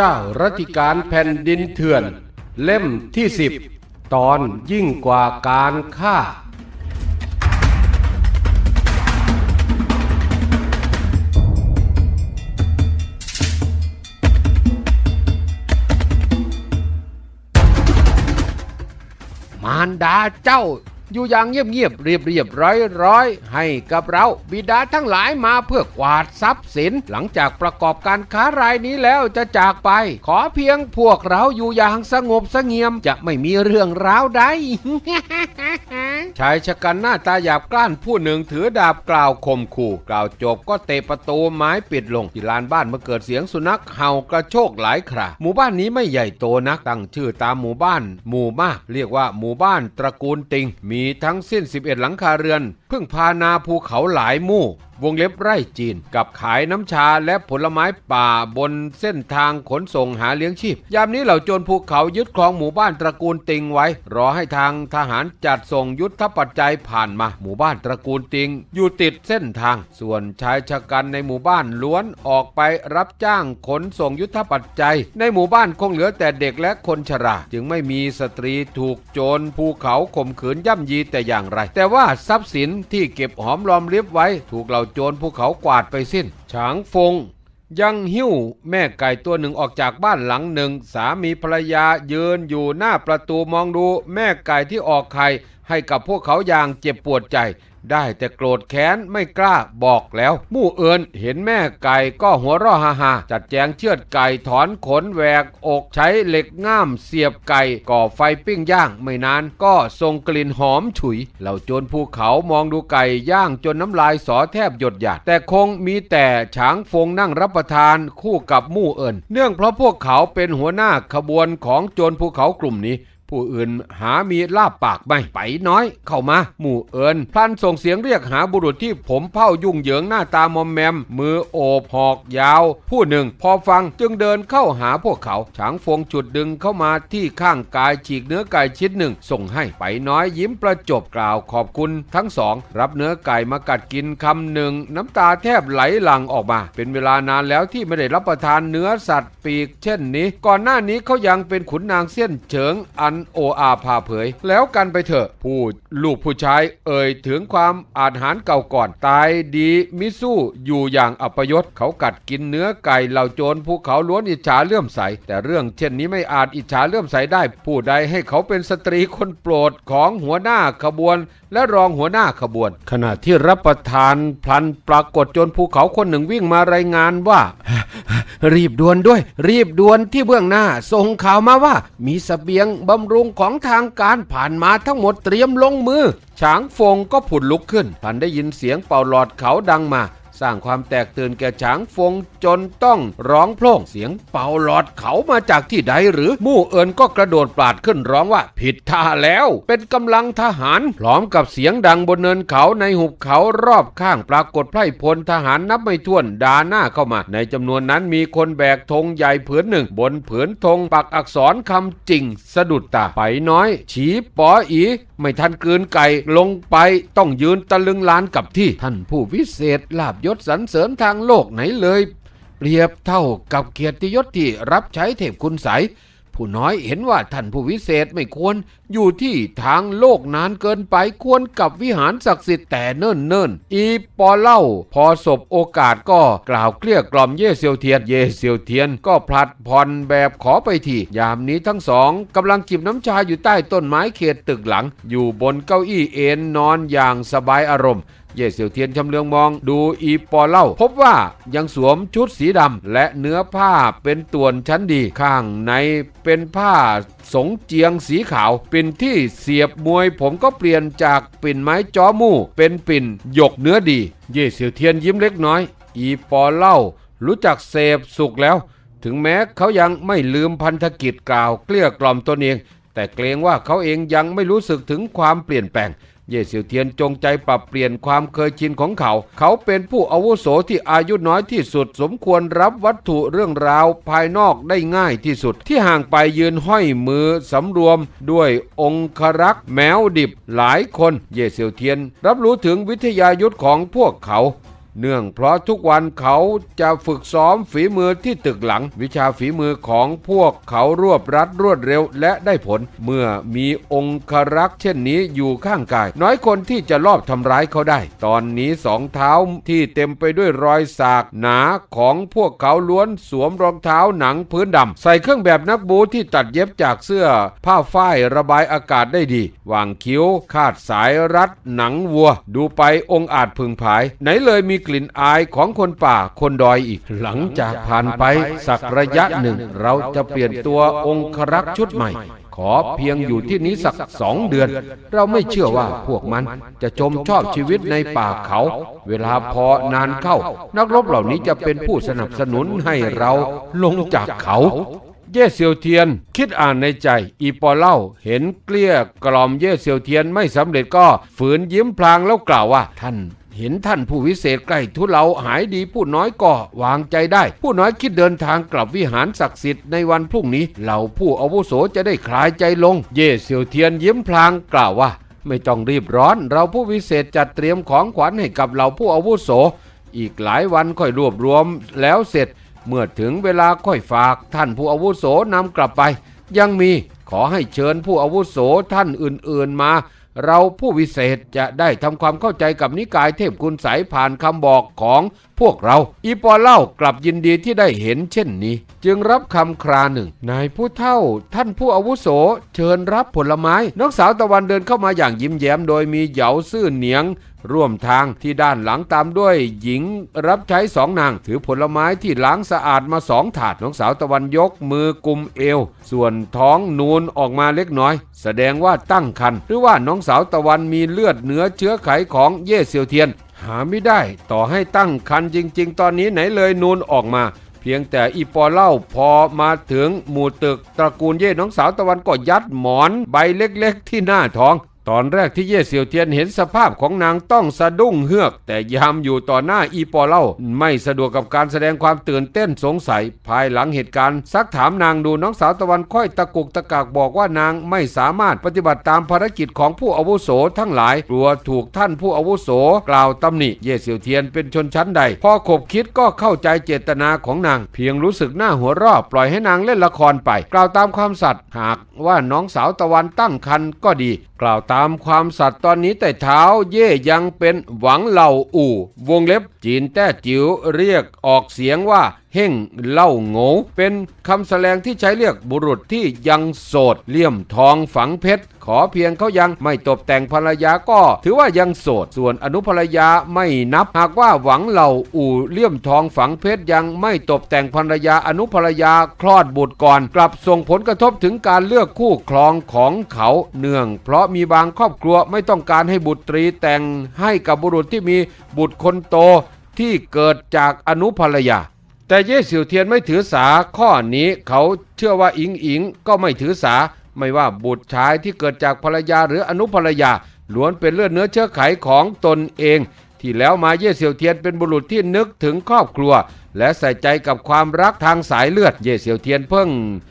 เจ้ารัติการแผ่นดินเถื่อน เล่มที่สิบตอนยิ่งกว่าการฆ่า มารดาเจ้า อยู่อย่างเงียบๆเรียบๆร้อยๆ ให้กับเรา บิดาทั้งหลายมาเพื่อกวาดทรัพย์สิน หลังจากประกอบการค้ารายนี้แล้วจะจากไป ขอเพียงพวกเราอยู่อย่างสงบเสงี่ยมจะไม่มีเรื่องร้าวใดชายชะกันหน้าตาหยาบกล้านผู้หนึ่งถือดาบกล่าวข่มขู่ กล่าวจบก็เตะประตูไม้ปิดลงที่ลานบ้านเมื่อเกิดเสียงสุนัขเห่ากระโชกหลายคราหมู่บ้านนี้ไม่ใหญ่โตนักตั้งชื่อตามหมู่บ้าน หมู่มาก เรียกว่าหมู่บ้านตระกูลติงมีทั้งสิ้น 11 หลังคาเรือน พึ่งพานาภูเขาหลายมู่ วงเล็บไร่จีน กับขายน้ำชาและผลไม้ป่าบนเส้นทางขนส่งหาเลี้ยงชีพ ยามนี้เหล่าโจรภูเขายึดครองหมู่บ้านตระกูลติงไว้ รอให้ทางทหารจัดส่งยุทธปัจจัยผ่านมา หมู่บ้านตระกูลติง อยู่ติดเส้นทาง ส่วนชายชะกันในหมู่บ้านล้วนออกไปรับจ้างขนส่งยุทธปัจจัย ในหมู่บ้านคงเหลือแต่เด็กและคนชรา จึงไม่มีสตรีถูกโจรภูเขาข่มขืนย่ำยีแต่อย่างไร แต่ว่าทรัพย์สินที่เก็บหอมรอมริบไว้ถูกเหล่าโจรภูเขากวาดไปสิ้น ฉางฟง ยังหิ้วแม่ไก่ตัวหนึ่งออกจากบ้านหลังหนึ่ง สามีภรรยายืนอยู่หน้าประตูมองดูแม่ไก่ที่ออกไข่ ให้กับพวกเขาอย่างเจ็บปวดใจ ได้แต่โกรธแค้นไม่กล้าบอกแล้ว มู่เอิญเห็นแม่ไก่ก็หัวเราะฮ่าฮาๆจัดแจงเชือดไก่ถอนขนแหวกอกใช้เหล็กง่ามเสียบไก่ก่อไฟปิ้งย่างไม่นานก็ส่งกลิ่นหอมฉุย เหล่าโจรภูเขามองดูไก่ย่างจนน้ำลายสอแทบหยดหยาดแต่คงมีแต่ฉางฟงนั่งรับประทานคู่กับมู่เอิญเนื่องเพราะพวกเขาเป็นหัวหน้าขบวนของโจรภูเขากลุ่มนี้ ผู้อื่นหามีลาบปากไม่ไปน้อย เข้ามา หมู่เอิญพลันส่งเสียงเรียกหาบุรุษที่ผมเผ้ายุ่งเหยิงหน้าตามอมแมม มือโอบหอกยาว ผู้หนึ่งพอฟังจึงเดินเข้าหาพวกเขาฉางฟงจุดดึงเข้ามาที่ข้างกายฉีกเนื้อไก่ชิ้นหนึ่ง ส่งให้ไปน้อยยิ้มประจบกล่าวขอบคุณทั้งสอง รับเนื้อไก่มากัดกินคำหนึ่ง น้ำตาแทบไหลหลั่งออกมา เป็นเวลานานแล้วที่ไม่ได้รับประทานเนื้อสัตว์ปีก เช่นนี้ ก่อนหน้านี้เขายังเป็นขุนนางเส้นเฉิงอันโออาพาเผย แล้วกันไปเถอะผู้ลูกผู้ชายเอ่ยถึงความอาหารเก่าก่อน ตายดีมิสู้อยู่อย่างอัปยศเขากัดกินเนื้อไก่เหล่าโจรภูเขาล้วนอิจฉาเลื่อมใส แต่เรื่องเช่นนี้ไม่อาจอิจฉาเลื่อมใสได้ ผู้ใดให้เขาเป็นสตรีคนโปรดของหัวหน้าขบวนและรองหัวหน้าขบวน ขณะที่รับประทานพลันปรากฏโจรภูเขาคนหนึ่งวิ่งมารายงานว่า รีบด่วนด้วย รีบด่วนที่เบื้องหน้าส่งข่าวมาว่า มีสเสบียงบำรุงของทางการผ่านมาทั้งหมดเตรียมลงมือ ช้างฟงก็ผุดลุกขึ้นพันได้ยินเสียงเป่าหลอดเขาดังมา สร้างความแตกตื่นแก่ฉางฟงจนต้องร้องโพล่งเสียงเป่าหลอดเขามาจากที่ใดหรือมู่เอิญก็กระโดดปราดขึ้นร้องว่าผิดท่าแล้ว เป็นกำลังทหาร พร้อมกับเสียงดังบนเนินเขาในหุบเขารอบข้างปรากฏไพร่พลทหารนับไม่ถ้วนดาหน้าเข้ามา ในจำนวนนั้นมีคนแบกธงใหญ่ผืนหนึ่ง บนผืนธงปักอักษรคำจริง สะดุดตาไปน้อย ฉีปออี ไม่ทันกลืนไก่ลงไปต้องยืนตะลึงลานกับที่ท่านผู้วิเศษลาบยศสรรเสริญทางโลกไหนเลย เปรียบเท่ากับเกียรติยศที่รับใช้เทพคุณใสยผู้น้อยเห็นว่าท่านผู้วิเศษไม่ควรอยู่ที่ทางโลกนานเกินไปควรกับวิหารศักดิ์สิทธิ์แต่เนิ่นเนิ่นๆอีปอเล่า พอสบโอกาสก็กล่าวเกลี้ยกล่อมเย่เซียวเทียน เย่เซียวเทียนก็พลัดผ่อนแบบขอไปทียามนี้ทั้งสองกำลังจิบน้ำชาอยู่ใต้ต้นไม้เขตตึกหลัง อยู่บนเก้าอี้เอนนอนอย่างสบายอารมณ์ เย่เสี่ยวเทียนชำเลืองมองดูอีปอเล่า พบว่ายังสวมชุดสีดำและเนื้อผ้าเป็นต่วนชั้นดี ข้างในเป็นผ้าสงเจียงสีขาว ปิ่นที่เสียบมวยผมก็เปลี่ยนจากปิ่นไม้จอมู่ เป็นปิ่นหยกเนื้อดี เย่เสี่ยวเทียนยิ้มเล็กน้อย อีปอเล่า รู้จักเสพสุขแล้ว ถึงแม้เขายังไม่ลืมพันธกิจกล่าวเกลี้ยกล่อมตนเอง แต่เกรงว่าเขาเองยังไม่รู้สึกถึงความเปลี่ยนแปลง เย่เสี่ยวเทียนจงใจปรับเปลี่ยนความเคยชินของเขา เขาเป็นผู้อาวุโสที่อายุน้อยที่สุด สมควรรับวัตถุเรื่องราวภายนอกได้ง่ายที่สุด ที่ห่างไปยืนห้อยมือสำรวมด้วยองครักษ์แมวดิบหลายคน เย่เสี่ยวเทียน รับรู้ถึงวิทยายุทธของพวกเขา เนื่องเพราะทุกวันเขาจะฝึกซ้อมฝีมือที่ตึกหลัง วิชาฝีมือของพวกเขารวบรัดรวดเร็วและได้ผล เมื่อมีองครักษ์เช่นนี้อยู่ข้างกาย น้อยคนที่จะลอบทำร้ายเขาได้ ตอนนี้สองเท้าที่เต็มไปด้วยรอยสากหนาของพวกเขาล้วนสวมรองเท้าหนังพื้นดำใส่เครื่องแบบนักบูที่ตัดเย็บจากเสื้อ ผ้าฝ้ายระบายอากาศได้ดีวางคิ้ว คาดสายรัดหนังวัว ดูไปองอาจพึงผาย ไหนเลยมีกลิ่นอายของคนป่าคนดอยอีก หลังจากผ่านไปสักระยะหนึ่ง เราจะเปลี่ยนตัวองครักษ์ชุดใหม่ ขอเพียงอยู่ที่นี้สักสองเดือน เราไม่เชื่อว่าพวกมันจะจมชอบชีวิตในป่าเขา เวลาพอนานเข้า นักรบเหล่านี้จะเป็นผู้สนับสนุนให้เราลงจากเขาเย่เซียวเทียน คิดอ่านในใจ อีปอเล่าเห็นเกลี้ยกล่อมเย่เซียวเทียนไม่สำเร็จก็ฝืนยิ้มพลางแล้วกล่าวว่า ท่าน เห็นท่านผู้วิเศษใกล้ทุเลาหายดีผู้น้อยก็วางใจได้ ผู้น้อยคิดเดินทางกลับวิหารศักดิ์สิทธิ์ในวันพรุ่งนี้เหล่าผู้อาวุโสจะได้คลายใจลง เย่เซียวเทียนยิ้มพลางกล่าวว่า ไม่ต้องรีบร้อน เราผู้วิเศษจัดเตรียมของขวัญให้กับเหล่าผู้อาวุโส อีกหลายวันค่อยรวบรวมแล้วเสร็จ เมื่อถึงเวลาค่อยฝาก ท่านผู้อาวุโสนำกลับไป ยังมีขอให้เชิญผู้อาวุโสท่านอื่นๆมา เราผู้วิเศษจะได้ทำความเข้าใจกับนิกายเทพคุณสายผ่านคำบอกของพวกเรา อีปอเล่ากลับยินดีที่ได้เห็นเช่นนี้ จึงรับคำคราหนึ่ง นายผู้เฒ่า ท่านผู้อาวุโส เชิญรับผลไม้ น้องสาวตะวันเดินเข้ามาอย่างยิ้มแย้มโดยมีเหยาซื่อเหนียง ร่วมทางที่ด้านหลังตามด้วยหญิงรับใช้สองนาง ถือผลไม้ที่ล้างสะอาดมาสองถาดน้องสาวตะวันยกมือกุมเอว ส่วนท้องนูนออกมาเล็กน้อย แสดงว่าตั้งครรภ์หรือว่าน้องสาวตะวันมีเลือดเนื้อเชื้อไขของเย่เซียวเทียน หาไม่ได้ ต่อให้ตั้งครรภ์จริง ๆ ตอนนี้ไหนเลยนูนออกมาเพียงแต่อีปอเล่าพอมาถึงหมู่ตึก ตระกูลเย่น้องสาวตะวันก็ยัดหมอนใบเล็กๆ ที่หน้าท้อง ตอนแรกที่เย่เสี่ยวเทียนเห็นสภาพของนางต้องสะดุ้งเฮือก แต่ยามอยู่ต่อหน้าอีปอเล่า ไม่สะดวกกับการแสดงความตื่นเต้นสงสัย ภายหลังเหตุการณ์ซักถามนางดูน้องสาวตะวันค่อยตะกุกตะกากบอกว่านางไม่สามารถปฏิบัติตามภารกิจของผู้อาวุโสทั้งหลายกลัวถูกท่านผู้อาวุโสกล่าวตำหนิเย่เสี่ยวเทียนเป็นชนชั้นใด พอขบคิดก็เข้าใจเจตนาของนาง เพียงรู้สึกหน้าหัวรอบปล่อยให้นางเล่นละครไป กล่าวตามความสัตย์หากว่าน้องสาวตะวันตั้งครรภ์ก็ดี กล่าวตามความสัตย์ตอนนี้แต่เท้าเย่ยังเป็นหวังเหล่าอู่ วงเล็บจีนแต้จิ๋วเรียกออกเสียงว่าเฮ่งเล่าโงเป็นคำแสลงที่ใช้เรียกบุรุษที่ยังโสดเลี่ยมทองฝังเพชร ขอเพียงเขายังไม่ตบแต่งภรรยาก็ถือว่ายังโสด ส่วนอนุภรรยาไม่นับ หากว่าหวังเหล่าอู่เลี่ยมทองฝังเพชรยังไม่ตบแต่งภรรยาอนุภรรยาคลอดบุตรก่อน กลับส่งผลกระทบถึงการเลือกคู่ครองของเขาเนื่อง เพราะมีบางครอบครัวไม่ต้องการให้บุตรีแต่งให้กับบุรุษที่มีบุตรคนโตที่เกิดจากอนุภรรยา แต่เย่เสี่ยวเทียนไม่ถือสาข้อนี้เขาเชื่อว่าอิงอิงก็ไม่ถือสา ไม่ว่าบุตรชายที่เกิดจากภรรยาหรืออนุภรรยาล้วนเป็นเลือดเนื้อเชื้อไขของตนเอง ที่แล้วมาเย่เสี่ยวเทียนเป็นบุรุษที่นึกถึงครอบครัว และใส่ใจกับความรักทางสายเลือด เย่เสี่ยวเทียนเพิ่ง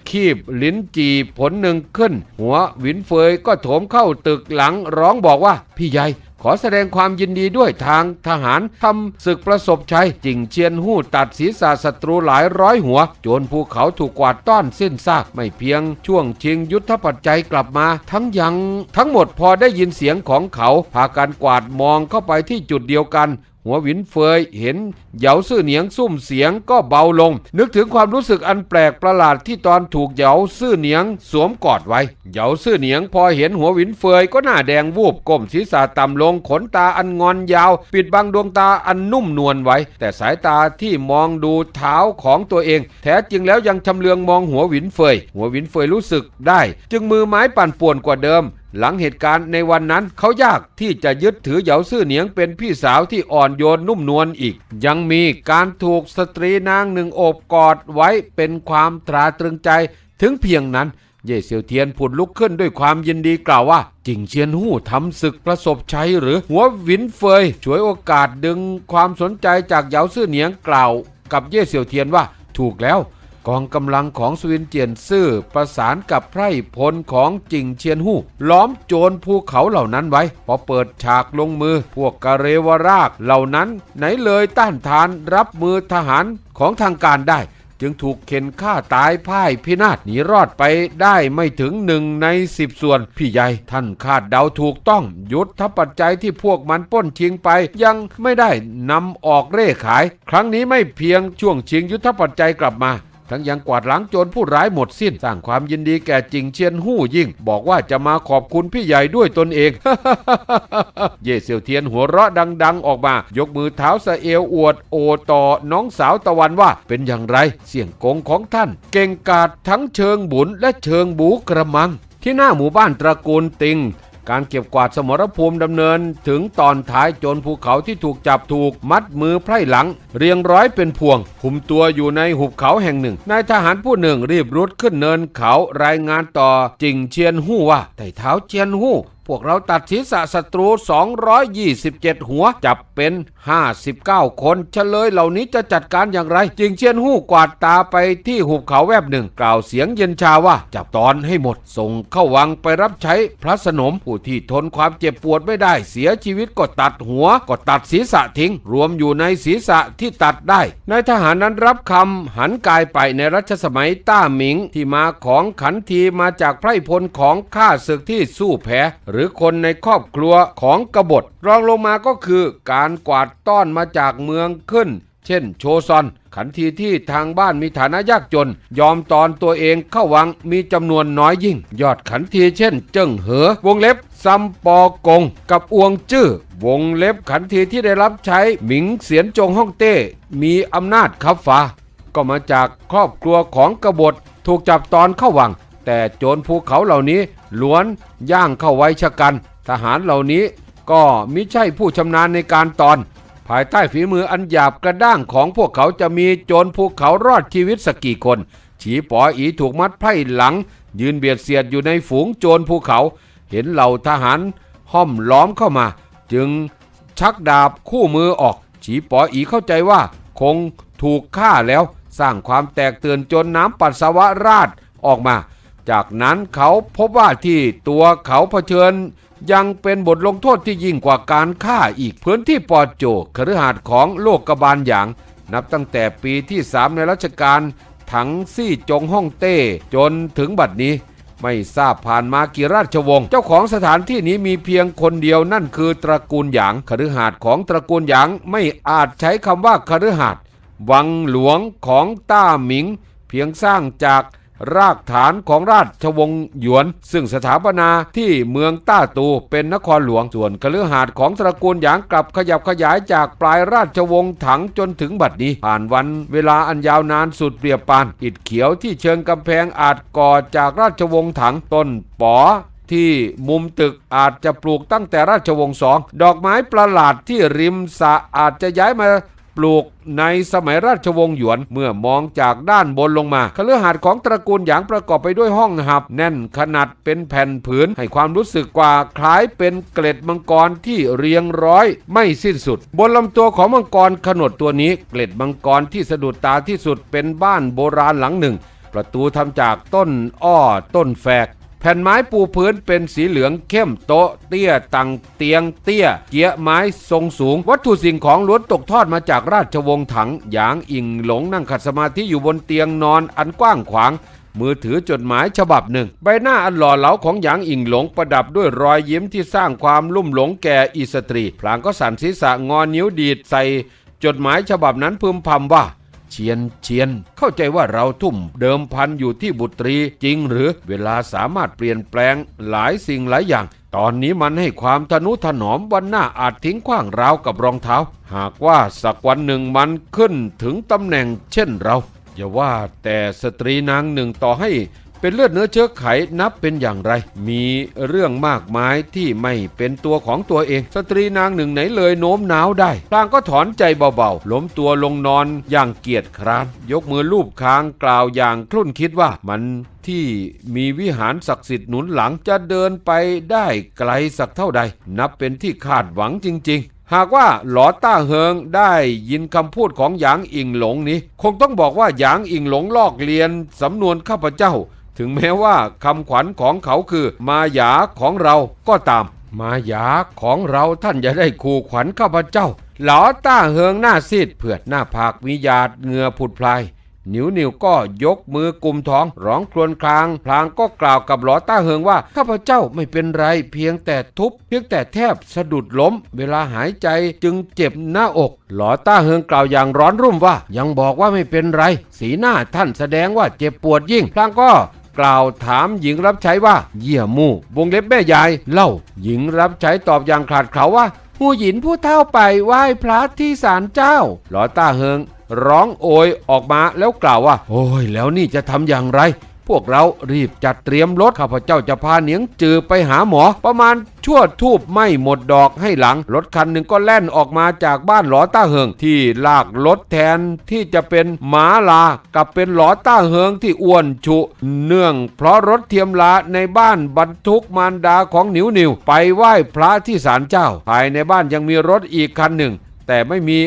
คีบลิ้นจีผลหนึ่งขึ้น หัวหวินเฟยก็โถมเข้าตึกหลังร้องบอกว่าพี่ใหญ่ ขอแสดงความยินดีด้วยทางทหารทำศึกประสบชัยจิงเชียนหู้ตัดศีรษะศัตรูหลายร้อยหัว โจนภูเขาถูกกวาดต้อนสิ้นซากไม่เพียง ช่วงชิงยุทธปัจจัยกลับมา ทั้งยังทั้งหมดพอได้ยินเสียงของเขา พากันกวาดมองเข้าไปที่จุดเดียวกัน หัวหวินเฟยเห็นเหยาซื่อเหนียงซุ่มเสียงก็เบาลง นึกถึงความรู้สึกอันแปลกประหลาดที่ตอนถูกเหยาซื่อเหนียงสวมกอดไว้เหยาซื่อเหนียงพอเห็นหัวหวินเฟยก็หน้าแดงวูบก้มศีรษะต่ำลงขนตาอันงอนยาว ปิดบังดวงตาอันนุ่มนวลไว้ แต่สายตาที่มองดูเท้าของตัวเอง แท้จริงแล้วยังชำเลืองมองหัวหวินเฟย หัวหวินเฟยรู้สึกได้ จึงมือไม้ปั่นป่วนกว่าเดิมหลังเหตุการณ์ในวันนั้นเขายากที่จะยึดถือเหยาซื่อเหนียงเป็นพี่สาวที่อ่อนโยนนุ่มนวลอีก ยังมีการถูกสตรีนางหนึ่งโอบกอดไว้เป็นความตราตรึงใจถึงเพียงนั้น เย่เซียวเทียนผุดลุกขึ้นด้วยความยินดีกล่าวว่า จิงเชียนหู้ทำศึกประสบชัยหรือหัวหวินเฟยช่วยโอกาสดึงความสนใจจากเหยาซื่อเหนียงกล่าว กับเย่เซียวเทียนว่าถูกแล้ว กองกำลังของสวินเจียนซื่อประสานกับไพร่พลของจิงเชียนหู้ ล้อมโจรภูเขาเหล่านั้นไว้ พอเปิดฉากลงมือ พวกกะเรวรากเหล่านั้นไหนเลยต้านทานรับมือทหารของทางการได้ จึงถูกเข็นฆ่าตายพ่ายพินาศหนีรอดไปได้ไม่ถึงหนึ่งในสิบส่วน พี่ใหญ่ท่านคาดเดาถูกต้อง ยุทธปัจจัยที่พวกมันป้นชิงไป ยังไม่ได้นำออกเร่ขาย ครั้งนี้ไม่เพียงช่วงชิงยุทธปัจจัยกลับมา ทั้งยังกวาดล้างโจรผู้ร้ายหมดสิ้น สร้างความยินดีแก่จิงเชียนหู้ยิ่ง บอกว่าจะมาขอบคุณพี่ใหญ่ด้วยตนเอง เย่เซียวเทียนหัวเราะดัง ๆ ออกมา ยกมือเท้าสะเอวอวด โอต่อน้องสาวตะวันว่า เป็นอย่างไร เสี่ยงกงของท่าน เก่งกาจทั้งเชิงบุญและเชิงบูกระมัง ที่หน้าหมู่บ้านตระกูลติงการเก็บกวาดสมรภูมิดำเนิน ถึงตอนท้ายโจรภูเขาที่ถูกจับถูกมัดมือไพร่หลัง เรียงร้อยเป็นพวงคุมตัวอยู่ในหุบเขาแห่งหนึ่งนายทหารผู้หนึ่งรีบรุดขึ้นเนินเขารายงานต่อจิงเชียนหู้ว่าไต่เท้าเชียนหู้พวกเราตัดศีรษะศัตรู 227 หัว จับเป็น 59 คนเฉลยเหล่านี้จะจัดการอย่างไร จิงเชียนหู้กวาดตาไปที่หุบเขาแวบหนึ่ง กล่าวเสียงเย็นชาว่า จับตอนให้หมด ส่งเข้าวังไปรับใช้พระสนม ผู้ที่ทนความเจ็บปวดไม่ได้เสียชีวิตก็ตัดหัว ก็ตัดศีรษะทิ้ง รวมอยู่ในศีรษะที่ตัดได้นายทหารนั้นรับคำหันกายไปในรัชสมัยต้าหมิงที่มาของขันทีมาจากไพรพลของข้าศึกที่สู้แพ้หรือคนในครอบครัวของกบฏรองลงมาก็คือการกวาดต้อนมาจากเมืองขึ้น เช่นโชซอนขันทีที่ทางบ้านมีฐานะยากจน ยอมตอนตัวเองเข้าวังมีจำนวนน้อยยิ่ง ยอดขันทีเช่น เจิ้งเหอวงเล็บ ซัมปอกง กับอวงจื้อวงเล็บขันทีที่ได้รับใช้หมิงเสียนจงฮ่องเต้ มีอำนาจขับฟ้า ก็มาจากครอบครัวของกบฏถูกจับตอนเข้าวัง แต่โจรภูเขาเหล่านี้ล้วนย่างเข้าไว้ชะกัน ทหารเหล่านี้ก็มิใช่ผู้ชำนาญในการตอน ภายใต้ฝีมืออันหยาบกระด้างของพวกเขาจะมีโจรภูเขารอดชีวิตสักกี่คน ฉีปออีถูกมัดไพ่หลัง ยืนเบียดเสียดอยู่ในฝูงโจรภูเขา เห็นเหล่าทหารห้อมล้อมเข้ามา จึงชักดาบคู่มือออก ฉีปออีเข้าใจว่า คงถูกฆ่าแล้วสร้างความแตกตื่นจนน้ำปัสสาวะราดออกมา จากนั้นเขาพบว่าที่ตัวเขาเผชิญ ยังเป็นบทลงโทษที่ยิ่งกว่าการฆ่าอีกพื้นที่ปอโจคฤหาสน์ของโลกกบาลหยาง นับตั้งแต่ปีที่สามในรัชกาลถังซี่จงฮ่องเต้จนถึงบัดนี้ ไม่ทราบผ่านมากี่ราชวงศ์เจ้าของสถานที่นี้มีเพียงคนเดียวนั่นคือตระกูลหยางคฤหาสน์ของตระกูลหยางไม่อาจใช้คำว่าคฤหาสน์วังหลวงของต้าหมิง เพียงสร้างจาก รากฐานของราชวงศ์หยวน ซึ่งสถาปนาที่เมืองต้าตูเป็นนครหลวงส่วนคฤหาสน์ของตระกูลหยางกลับขยับขยายจากปลายราชวงศ์ถังจนถึงบัดนี้ ผ่านวันเวลาอันยาวนานสุดเปรียบปาน อิฐเขียวที่เชิงกำแพงอาจก่อจากราชวงศ์ถังต้นป๋อที่มุมตึกอาจจะปลูกตั้งแต่ราชวงศ์สอง ดอกไม้ประหลาดที่ริมสะอาจจะย้ายมา ปลูกในสมัยราชวงศ์หยวน เมื่อมองจากด้านบนลงมาคฤหาสน์ของตระกูลหยางประกอบไปด้วยห้องหับ แน่นขนาดเป็นแผ่นผืน ให้ความรู้สึกกว่าคล้ายเป็นเกล็ดมังกรที่เรียงร้อยไม่สิ้นสุด บนลำตัวของมังกรขนดตัวนี้ เกล็ดมังกรที่สะดุดตาที่สุดเป็นบ้านโบราณหลังหนึ่ง ประตูทำจากต้นอ้อต้นแฝก แผ่นไม้ปูพื้นเป็นสีเหลืองเข้มโต๊ะเตี้ยตังเตียงเตี้ย เกี้ยไม้ทรงสูง วัตถุสิ่งของล้วนตกทอดมาจากราชวงศ์ถังหยางอิงหลงนั่งขัดสมาธิอยู่บนเตียงนอนอันกว้างขวาง มือถือจดหมายฉบับหนึ่ง ใบหน้าอันหล่อเหลาของหยางอิงหลงประดับด้วยรอยยิ้มที่สร้างความลุ่มหลงแก่อีสตรี พลางก็สั่นศีรษะงอนิ้วดีดใส่ จดหมายฉบับนั้นพึมพำว่า เชียนเชียน เข้าใจว่าเราทุ่มเดิมพันอยู่ที่บุตรีจริงหรือเวลาสามารถเปลี่ยนแปลงหลายสิ่งหลายอย่าง ตอนนี้มันให้ความทนุถนอมวันหน้าอาจทิ้งขว้างราวกับรองเท้า หากว่าสักวันหนึ่งมันขึ้นถึงตำแหน่งเช่นเราอย่าว่าแต่สตรีนางหนึ่งต่อให้ เป็นเลือดเนื้อเชื้อไขนับเป็นอย่างไร มีเรื่องมากมายที่ไม่เป็นตัวของตัวเอง สตรีนางหนึ่งไหนเลยโน้มน้าวได้พลางก็ถอนใจเบาๆล้มตัวลงนอนอย่างเกียจคร้าน ยกมือลูบค้างกล่าวอย่างคลุ่นคิดว่ามันที่มีวิหารศักดิ์สิทธิ์หนุนหลังจะเดินไปได้ไกลสักเท่าใด นับเป็นที่คาดหวังจริง ๆหากว่าหลอต้าเฮิงได้ยินคำพูดของหยางอิงหลงนี้ คงต้องบอกว่าหยางอิงหลงลอกเลียนสำนวนข้าพเจ้า ถึงแม้ว่าคำขวัญของเขาคือมายาของเราก็ตาม มายาของเราท่านจะได้ขู่ขวัญข้าพเจ้า หลอต้าเฮิงหน้าซีดเผือดหน้าผากมีหยาดเหงื่อผุดพลายหนิวหนิวก็ยกมือกุมท้อง ร้องครวญคราง พลางก็กล่าวกับหลอต้าเฮิงว่า ข้าพเจ้าไม่เป็นไร เพียงแต่ทุบ เพียงแต่แทบสะดุดล้ม เวลาหายใจจึงเจ็บหน้าอก หลอต้าเฮิงกล่าวอย่างร้อนรุ่มว่า ยังบอกว่าไม่เป็นไร สีหน้าท่านแสดงว่าเจ็บปวดยิ่ง พลางก็ กล่าวถามหญิงรับใช้ว่า เยี่ยมู่วงเล็บแม่ยาย เล่า หญิงรับใช้ตอบอย่างขาดเขาว่าผู้หญินผู้เท่าไปไหว้พระที่ศาลเจ้าหลอต้าเฮิงร้องโอยออกมาแล้วกล่าวว่า โอ้ยแล้วนี่จะทำอย่างไร พวกเรารีบจัดเตรียมรถข้าพเจ้าจะพาเหนียงจือไปหาหมอ ประมาณชั่วทูบไม่หมดดอกให้หลัง รถคันหนึ่งก็แล่นออกมาจากบ้านหลอต้าเฮิง ที่ลากรถแทนที่จะเป็นหมาลากับเป็นหลอต้าเฮิงที่อ้วนฉุเนื่องเพราะรถเทียมลาในบ้านบรรทุกมารดาของหนิวหนิวไปไหว้พระที่ศาลเจ้า ภายในบ้านยังมีรถอีกคันหนึ่ง แต่ไม่มี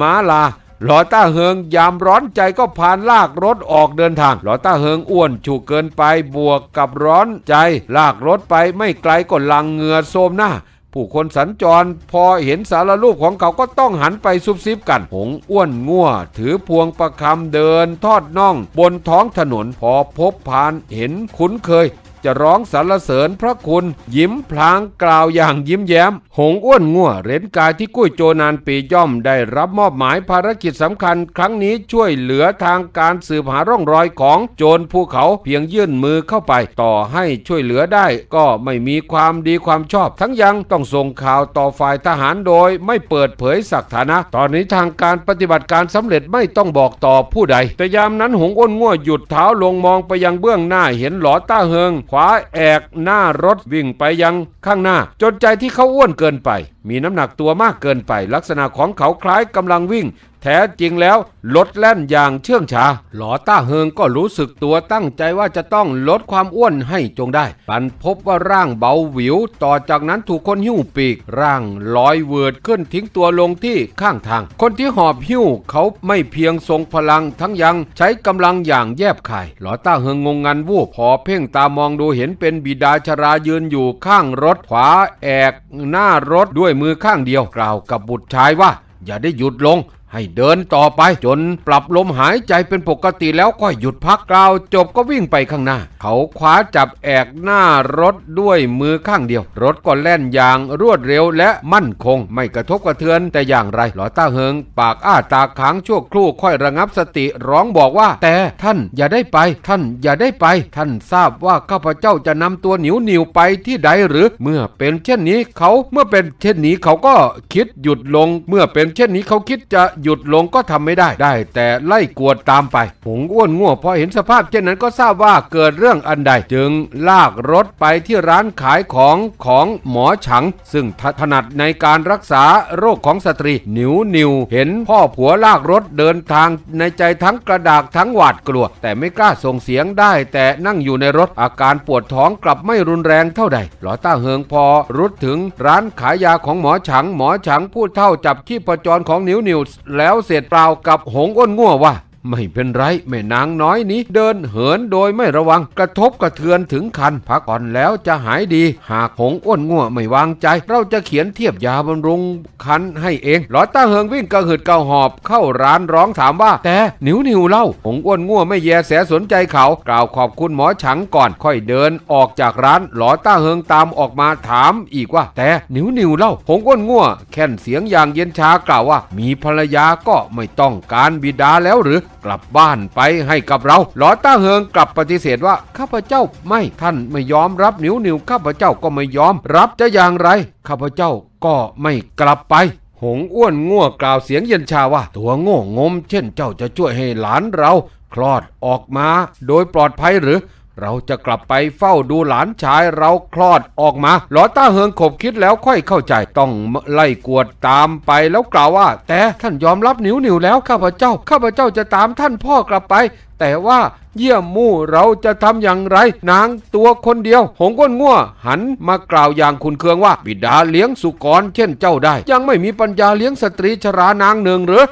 ม้าลา หลอต้าเฮิงยามร้อนใจก็พานลากรถออกเดินทาง หลอต้าเฮิงอ้วนฉุกเกินไปบวกกับร้อนใจ ลากรถไปไม่ไกลก็ลังเหงื่อโซมหน้า ผู้คนสัญจรพอเห็นสารรูปของเขาก็ต้องหันไปซุบซิบกัน หงอ้วนงัวถือพวงประคำเดินทอดน่อง บนท้องถนนพอพบผ่านเห็นคุ้นเคย จะร้องสรรเสริญพระคุณ ยิ้มพลางกล่าวอย่างยิ้มแย้ม หงอ้วนงัวเรนกายที่กุ้ยโจนานปีย่อมได้รับมอบหมายภารกิจสำคัญ ครั้งนี้ช่วยเหลือทางการสืบหาร่องรอยของโจรภูเขาเพียงยื่นมือเข้าไป ต่อให้ช่วยเหลือได้ก็ไม่มีความดีความชอบ ทั้งยังต้องส่งข่าวต่อฝ่ายทหารโดยไม่เปิดเผยสักฐานะ ตอนนี้ทางการปฏิบัติการสำเร็จไม่ต้องบอกต่อผู้ใด แต่ยามนั้นหงอ้วนงัวหยุดเท้าลงมองไปยังเบื้องหน้าเห็นหลอต้าเฮิงาแอกหน้ารถวิ่งไปยังข้างหน้า จนใจที่เขาอ้วนเกินไป มีน้ำหนักตัวมากเกินไป ลักษณะของเขาคล้ายกำลังวิ่ง แท้จริงแล้วลดแล่นอย่างเชื่องช้าหลอต้าเฮิงก็รู้สึกตัวตั้งใจว่าจะต้องลดความอ้วนให้จงได้ ปันพบว่าร่างเบาหวิว ต่อจากนั้นถูกคนหิ้วปีก ร่างลอยเวิร์ดขึ้นทิ้งตัวลงที่ข้างทาง คนที่หอบหิ้วเขาไม่เพียงทรงพลังทั้งยังใช้กำลังอย่างแยบคาย หลอต้าเฮิงงงงันวูบพอเพ่งตามองดูเห็นเป็นบิดาชรายืนอยู่ข้างรถขวาแอก หน้ารถด้วยมือข้างเดียวกล่าวกับบุตรชายว่า อย่าได้หยุดลง ให้เดินต่อไปจนปรับลมหายใจเป็นปกติแล้วก็หยุดพักกล่าวจบก็วิ่งไปข้างหน้า เขาคว้าจับแอกหน้ารถด้วยมือข้างเดียว รถก็แล่นอย่างรวดเร็วและมั่นคง ไม่กระทบกระเทือนแต่อย่างไรหลอต้าเฮิง ปากอ้าตาค้างชั่วครู่ค่อยระงับสติร้องบอกว่า แต่ท่านอย่าได้ไป ท่านอย่าได้ไป ท่านทราบว่าข้าพเจ้าจะนำตัวหนิวหนิวไปที่ใดหรือเมื่อเป็นเช่นนี้เขาเมื่อเป็นเช่นนี้เขาก็คิดหยุดลง เมื่อเป็นเช่นนี้เขาคิดจะหยุดลงก็ทำไม่ได้ได้ แต่ไล่กวดตามไปหงอ้วนง่วงพอเห็นสภาพเช่นนั้นก็ทราบว่าเกิดเรื่องอันใด จึงลากรถไปที่ร้านขายของของหมอฉัง ซึ่งถนัดในการรักษาโรคของสตรีหนิวนิวเห็นพ่อผัวลากรถเดินทางในใจทั้งกระดากทั้งหวาดกลัว แต่ไม่กล้าส่งเสียงได้ แต่นั่งอยู่ในรถอาการปวดท้องกลับไม่รุนแรงเท่าใดหลอต้าเฮิงพอรุดถึงร้านขายยาของหมอฉัง หมอฉังพูดเท่าจับที่ประจรของนิวนิวแล้วเสร็จเปล่ากับหงอ้นง่วว่า ไม่เป็นไรแม่นางน้อยนี้ เดินเหินโดยไม่ระวังกระทบกระเทือนถึงคันพักก่อนแล้วจะหายดี หากหงอ้วนง่วไม่วางใจ เราจะเขียนเทียบยาบำรุงคันให้เองหลอต้าเฮิงวิ่งกระหืดกระหอบเข้าร้านร้องถามว่า แต่หนิวหนิวเล่าหงอ้วนง่วไม่แยแสสนใจเขา กล่าวขอบคุณหมอฉังก่อน ค่อยเดินออกจากร้านหลอต้าเฮิงตามออกมาถามอีกว่า แต่หนิวหนิวเล่าหงอ้วนง่วแค่นเสียงอย่างเย็นชากล่าวว่า มีภรรยาก็ไม่ต้องการบิดาแล้วหรือ กลับบ้านไปให้กับเรา หลอต้าเฮิงกลับปฏิเสธว่าข้าพเจ้าไม่ท่านไม่ยอมรับนิ้วนิวข้าพเจ้าก็ไม่ยอมรับจะอย่างไร ข้าพเจ้าก็ไม่กลับไปหงอ้วนง่วกล่าวเสียงเย็นชาว่า ตัวโง่งม เช่นเจ้าจะช่วยให้หลานเรา คลอดออกมา โดยปลอดภัยหรือ เราจะกลับไปเฝ้าดูหลานชายเราคลอดออกมา หลอต้าเฮิงขบคิดแล้วค่อยเข้าใจต้องไล่กวดตามไปแล้วกล่าวว่า แต่ท่านยอมรับหนิวหนิวแล้วข้าพเจ้า ข้าพเจ้าจะตามท่านพ่อกลับไป แต่ว่าเยี่ยมมู่เราจะทำอย่างไร นางตัวคนเดียว หงก้นง่วหันมากล่าวอย่างคุณเคืองว่า บิดาเลี้ยงสุกรเช่นเจ้าได้ ยังไม่มีปัญญาเลี้ยงสตรีชรานางหนึ่งหรือ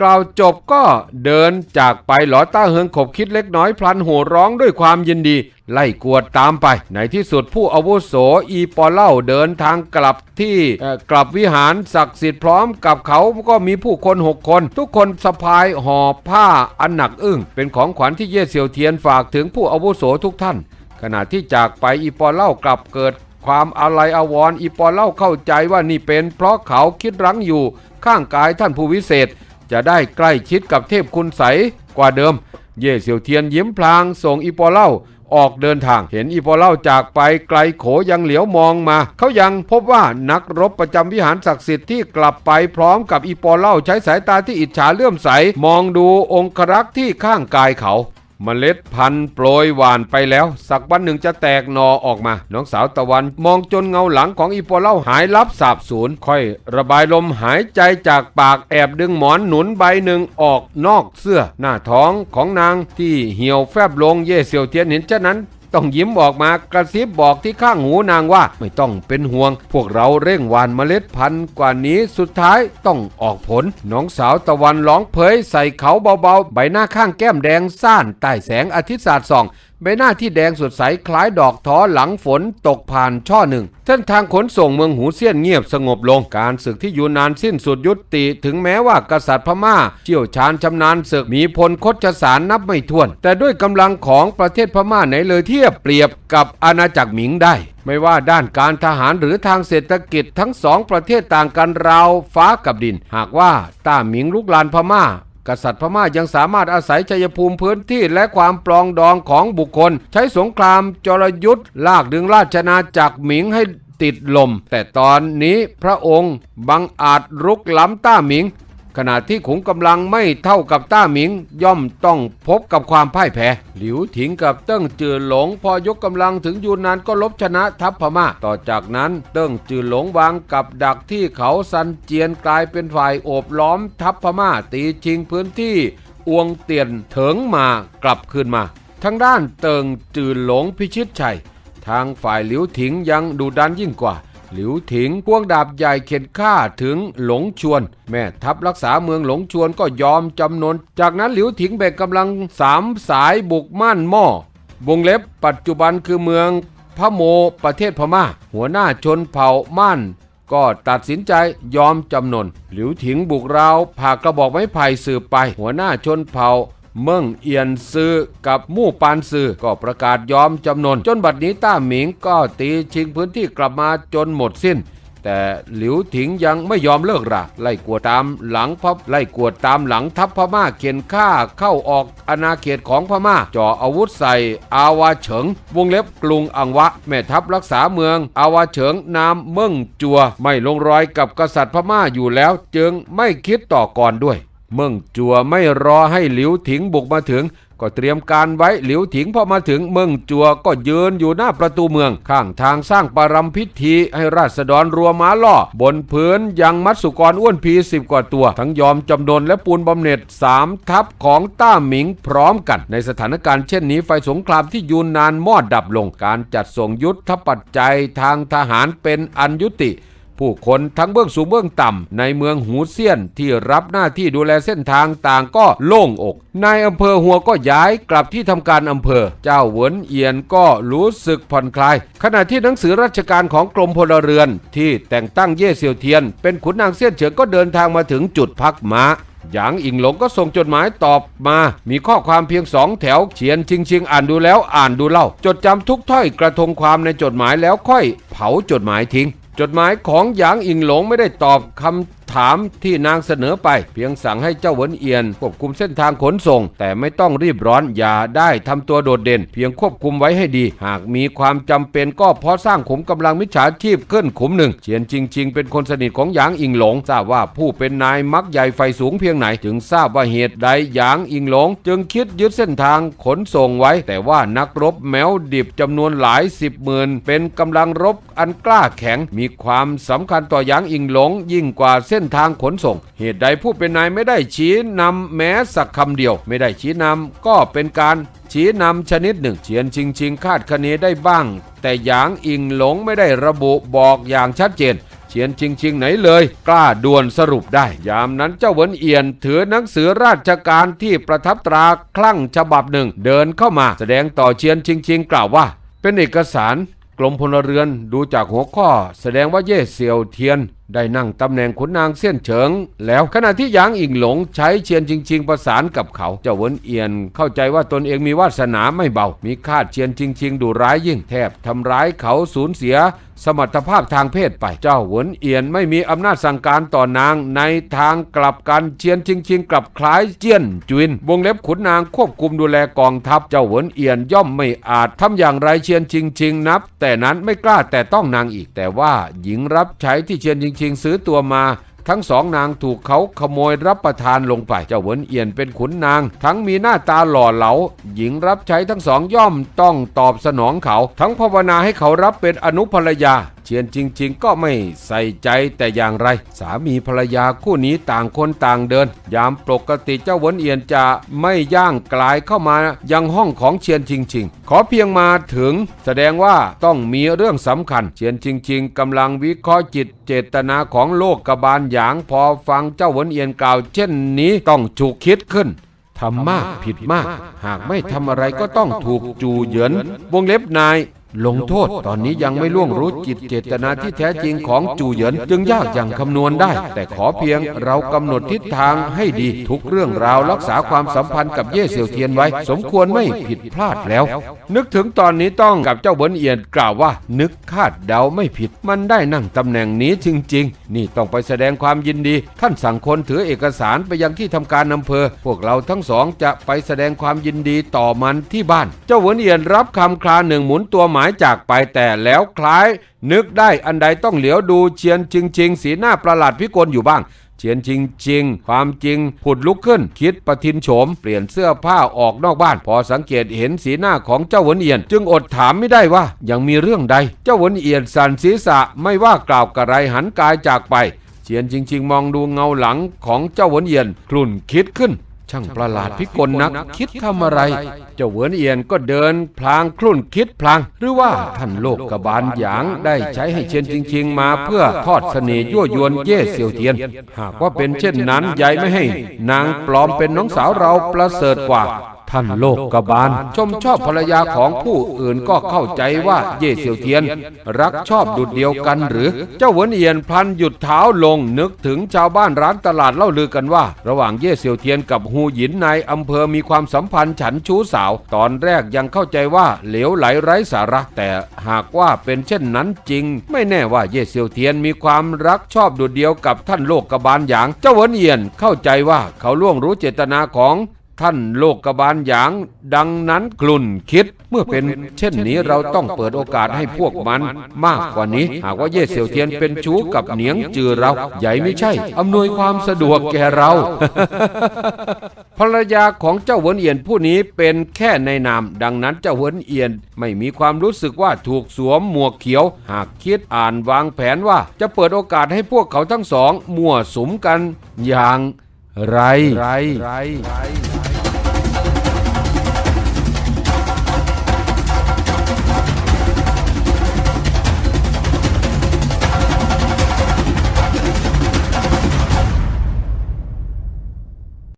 กล่าวจบก็เดินจากไปหลอต้าเฮิงขบคิดเล็กน้อยพลันโห่ร้องด้วยความยินดี ไล่กวดตามไป ในที่สุดผู้อาวุโสอีปอเล่าเดินทางกลับที่กลับวิหารศักดิ์สิทธิ์พร้อมกับเขาก็มีผู้คนหกคน ทุกคนสะพายห่อผ้าอันหนักอึ้ง เป็นของขวัญที่เย่เซียวเทียนฝากถึงผู้อาวุโสทุกท่าน ขณะที่จากไปอีปอเล่ากลับเกิดความอาลัยอาวรณ์อีปอเล่าเข้าใจว่านี่เป็น เพราะเขาคิดรั้งอยู่ข้างกายท่านผู้วิเศษ จะได้ใกล้ชิดกับเทพคุณใสกว่าเดิม เย่เสี่ยวเทียนยิ้มพลางส่งอีปอเล่าออกเดินทาง เห็นอีปอเล่าจากไปไกลโขยังเหลียวมองมา เขายังพบว่านักรบประจำวิหารศักดิ์สิทธิ์ที่กลับไปพร้อมกับอีปอเล่าใช้สายตาที่อิจฉาเลื่อมใส มองดูองครักษ์ที่ข้างกายเขา เมล็ดพันธุ์โปรยหวานไปแล้ว สักวันหนึ่งจะแตกหนอออกมา น้องสาวตะวันมองจนเงาหลังของอีปอเล่าหายลับสาบสูญค่อยระบายลมหายใจจากปากแอบดึงหมอนหนุนใบหนึ่งออกนอกเสื้อ หน้าท้องของนางที่เหี่ยวแฟบลงเย่เซียวเทียนเห็นเช่นนั้น ต้องยิ้มออกมากระซิบบอกที่ข้างหูนางว่าไม่ต้องเป็นห่วง พวกเราเร่งหวานเมล็ดพันธุ์กว่านี้สุดท้ายต้องออกผล น้องสาวตะวันร้องเผยใส่เขาเบาๆ ใบหน้าข้างแก้มแดงซ่านใต้แสงอาทิตย์สาดส่องใบหน้าที่แดงสดใสคล้ายดอกท้อหลังฝนตกผ่านช่อหนึ่งเส้นทางขนส่งเมืองหูเซียนเงียบสงบลงการศึกที่อยู่นานสิ้นสุดยุติ ถึงแม้ว่ากษัตริย์พม่าเชี่ยวชาญชำนาญศึกมีพลคดสารนับไม่ถ้วน แต่ด้วยกำลังของประเทศพม่าไหนเลยเทียบเปรียบกับอาณาจักรหมิงได้ ไม่ว่าด้านการทหารหรือทางเศรษฐกิจทั้งสองประเทศต่างกันราวฟ้ากับดิน หากว่าต้าหมิงลุกลานพม่า กษัตริย์พม่ายังสามารถอาศัยชัยภูมิพื้นที่และความปลองดองของบุคคล ใช้สงครามจรยุทธ์ลากดึงราชนาจักรหมิงให้ติดลม แต่ตอนนี้พระองค์บังอาจรุกล้ำต้าหมิง ขณะที่ขุงกำลังไม่เท่ากับต้าหมิง ย่อมต้องพบกับความพ่ายแพ้ หลิวถิงกับเติ้งจือหลง พอยกกำลังถึงยูนนานก็ลบชนะทัพพม่า ต่อจากนั้นเติ้งจือหลงวางกับดักที่เขาซันเจียนกลายเป็นฝ่ายโอบล้อมทัพพม่าตีชิงพื้นที่อวงเตียนเถิงมากลับคืนมา ทางด้านเติงจือหลงพิชิตชัย ทางฝ่ายหลิวถิงยังดุดันยิ่งกว่า หลิวถิงควงดาบใหญ่เข็นฆ่าถึงหลงชวน แม่ทัพรักษาเมืองหลงชวนก็ยอมจำนน จากนั้นหลิวถิงแบ่งกำลังสามสายบุกม่านหม้อวงเล็บปัจจุบันคือเมืองพะโมประเทศพม่า หัวหน้าชนเผ่าม่านก็ตัดสินใจยอมจำนน หลิวถิงบุกราวผ่ากระบอกไม้ไผ่สืบไป หัวหน้าชนเผ่า เมิ่งเอียนซือกับมู่ปานซือก็ประกาศยอมจำนน จนบัดนี้ต้าหมิงก็ตีชิงพื้นที่กลับมาจนหมดสิ้น แต่หลิวถิงยังไม่ยอมเลิกราไล่กวดตามหลังพับไล่กวดตามหลังทัพพม่าเขียนฆ่าเข้าออกอาณาเขตของพม่าจ่ออาวุธใส่อาวาเฉิง วงเล็บกรุงอังวะ แม่ทัพรักษาเมือง อาวาเฉิงนามเมิ่งจัว ไม่ลงรอยกับกษัตริย์พม่าอยู่แล้ว จึงไม่คิดต่อก่อนด้วย เมืองจัวไม่รอให้หลิวถิงบุกมาถึง ก็เตรียมการไว้หลิวถิงพอมาถึงเมืองจัวก็ยืนอยู่หน้าประตูเมือง ข้างทางสร้างปารำพิธีให้ราษฎรรัวม้าล่อ บนพื้นยังมัดสุกรอ้วนพีสิบกว่าตัว ทั้งยอมจำนนและปูนบำเหน็จสามทัพของต้าหมิงพร้อมกัน ในสถานการณ์เช่นนี้ไฟสงครามที่ยูนนานมอดดับลงการจัดส่งยุทธปัจจัยทางทหารเป็นอันยุติ ผู้คนทั้งเบื้องสูงเบื้องต่ำในเมืองหูเซียนที่รับหน้าที่ดูแลเส้นทางต่างก็โล่งอกนายอำเภอหัวก็ย้ายกลับที่ทำการอำเภอ เจ้าเหวินเอียนก็รู้สึกผ่อนคลาย ขณะที่หนังสือราชการของกรมพลเรือน ที่แต่งตั้งเย่เซียวเทียน เป็นขุนนางเซียนเฉิงก็เดินทางมาถึงจุดพักม้าหยางอิงหลงก็ส่งจดหมายตอบมา มีข้อความเพียงสองแถวเขียนชิงชิงอ่านดูแล้วอ่านดูเล่า จดจำทุกถ้อยกระทงความในจดหมายแล้วค่อย เผาจดหมายทิ้ง จดหมายของหยางอิงหลงไม่ได้ตอบคำ ถามที่นางเสนอไป เพียงสั่งให้เจ้าเหวินเอียนควบคุมเส้นทางขนส่ง แต่ไม่ต้องรีบร้อนอย่าได้ทำตัวโดดเด่น เพียงควบคุมไว้ให้ดี หากมีความจำเป็นก็เพราะสร้างขุมกำลังมิจฉาชีพขึ้นขุมหนึ่งเฉียนจริง ๆ เป็นคนสนิทของหยางอิงหลง ทราบว่าผู้เป็นนายมักใหญ่ไฟสูงเพียงไหน จึงทราบว่าเหตุใดหยางอิงหลง จึงคิดยึดเส้นทางขนส่งไว้ แต่ว่านักรบแมวดิบจำนวนหลายสิบหมื่นเป็นกำลังรบอันกล้าแข็ง มีความสำคัญต่อหยางอิงหลง ยิ่งกว่าเส้น้นทางขนส่ง เหตุใดผู้เป็นนายไม่ได้ชี้นำแม้สักคำเดียว ไม่ได้ชี้นำก็เป็นการชี้นำชนิดหนึ่งเฉียนชิงชิงคาดคะเนได้บ้าง แต่หยางอิงหลงไม่ได้ระบุบอกอย่างชัดเจนเฉียนชิงชิงไหนเลย กล้าด่วนสรุปได้ ยามนั้นเจ้าเวินเอียนถือหนังสือราชการที่ประทับตราคลั่งฉบับหนึ่ง เดินเข้ามาแสดงต่อเฉียนชิงชิงกล่าวว่า เป็นเอกสารกรมพลเรือนดูจากหัวข้อ แสดงว่าเย่เซียวเทียน ได้นั่งตำแหน่งขุนนางเสี้ยนเฉิง แล้วขณะที่หยางอิงหลงใช้เชียนจริง ๆ ประสานกับเขา เจ้าเวินเอียนเข้าใจว่าตนเองมีวาสนาไม่เบา มีคาดเชียนจริง ๆ ดูร้ายยิ่งแทบทำร้ายเขาสูญเสีย สมรรถภาพทางเพศไป เจ้าหวนเอียนไม่มีอำนาจสั่งการต่อนางในทางกลับกันเชียนจริงๆกลับคล้ายเจียนจุนวงเล็บขุนนางควบคุมดูแลกองทัพเจ้าหวนเอียนย่อมไม่อาจทำอย่างไรเชียนจริงๆนับ แต่นั้นไม่กล้าแต่ต้องนางอีกแต่ว่าหญิงรับใช้ที่เชียนจริงๆซื้อตัวมา ทั้งสองนางถูกเขาขโมยรับประทานลงไป เจ้าเหวินเอียนเป็นขุนนาง ทั้งมีหน้าตาหล่อเหลา หญิงรับใช้ทั้งสองย่อมต้องตอบสนองเขา ทั้งภาวนาให้เขารับเป็นอนุภรรยา เชียนจริง ๆ ก็ไม่ใส่ใจแต่อย่างไร สามีภรรยาคู่นี้ต่างคนต่างเดิน ยามปกติเจ้าวนเอียนจะไม่ย่างกลายเข้ามายังห้องของเชียนจริง ๆ ขอเพียงมาถึง แสดงว่าต้องมีเรื่องสำคัญ เชียนจริง ๆกำลังวิเคราะห์จิตเจตนาของโลกกบาลหยางพอฟังเจ้าวนเอียนกล่าว เช่นนี้ต้องฉุกคิดขึ้นทำมากผิดมาก หากไม่ทำอะไรก็ต้องถูกจูเหยินวงเล็บนาย ลงโทษตอนนี้ยังไม่ล่วงรู้จิตเจตนาที่แท้จริงของจูเหยินจึงยากอย่างคำนวณได้ แต่ขอเพียงเรากำหนดทิศทางให้ดีทุกเรื่องราวรักษาความสัมพันธ์กับเย่เสี่ยวเทียนไว้ สมควรไม่ผิดพลาดแล้ว นึกถึงตอนนี้ต้องกับเจ้าเบินเอียนกล่าวว่า นึกคาดเดาไม่ผิด มันได้นั่งตำแหน่งนี้จริง ๆ นี่ต้องไปแสดงความยินดี ท่านสั่งคนถือเอกสารไปยังที่ทำการอำเภอ พวกเราทั้งสองจะไปแสดงความยินดีต่อมันที่บ้าน เจ้าเวินเอียนรับคำคลาหนึ่งหมุนตัวหมายจากไปแต่แล้วคล้าย นึกได้อันใดต้องเหลียวดูเชียนจริงๆสีหน้าประหลาดพิกลอยู่บ้าง เชียนจริงๆความจริงผุดลุกขึ้น คิดประทินโฉม เปลี่ยนเสื้อผ้าออกนอกบ้าน พอสังเกตเห็นสีหน้าของเจ้าหวนเอียน จึงอดถามไม่ได้ว่า ยังมีเรื่องใด เจ้าหวนเอียนสั่นศีรษะไม่ว่ากล่าวกระไรหันกายจากไปเชียนจริง ๆ มองดูเงาหลังของเจ้าหวนเอียนคลุ่นคิดขึ้น ช่างประหลาดพิกลนักคิดทำอะไร เจ้าเหวินเอียนก็เดินพลางคลุ่นคิดพลาง หรือว่าท่านโลกกบาลหยางได้ใช้ให้เชียนจริง ๆ มาเพื่อทอดเสน่ห์ยั่วยวนเย่เสี่ยวเทียน หากว่าเป็นเช่นนั้นยายไม่ให้ นางปลอมเป็นน้องสาวเราประเสริฐกว่า ท่านโลกกบาลชมชอบภรรยาของผู้อื่นก็เข้าใจว่าเย่เสี่ยวเทียน รักชอบดุดเดียวกันหรือ เจ้าเหวินเอียนพลันหยุดเท้าลงนึกถึงชาวบ้านร้านตลาดเล่าลือกันว่า ระหว่างเย่เสี่ยวเทียนกับฮูหยินในอำเภอมีความสัมพันธ์ฉันชู้สาว ตอนแรกยังเข้าใจว่าเหลวไหลไร้สาระ แต่หากว่าเป็นเช่นนั้นจริง ไม่แน่ว่าเย่เสี่ยวเทียนมีความรักชอบดุดเดียวกับท่านโลกกบาลหยาง เจ้าเหวินเอียนเข้าใจว่าเขาล่วงรู้เจตนาของ ท่านโลกกบาลหยาง ดังนั้นกลุ่นคิด เมื่อเป็นเช่นนี้เราต้องเปิดโอกาสให้พวกมันมากกว่านี้ หากว่าเย่เสี่ยวเทียนเป็นชู้กับเหนียงจือเรา ใหญ่ไม่ใช่ อำนวยความสะดวกแก่เรา ภรรยาของเจ้าเหวินเอียนผู้นี้เป็นแค่ในนาม ดังนั้นเจ้าเหวินเอียนไม่มีความรู้สึกว่าถูกสวมหมวกเขียว หากคิดอ่านวางแผนว่า จะเปิดโอกาสให้พวกเขาทั้งสองมั่วสุมกันอย่างไรไร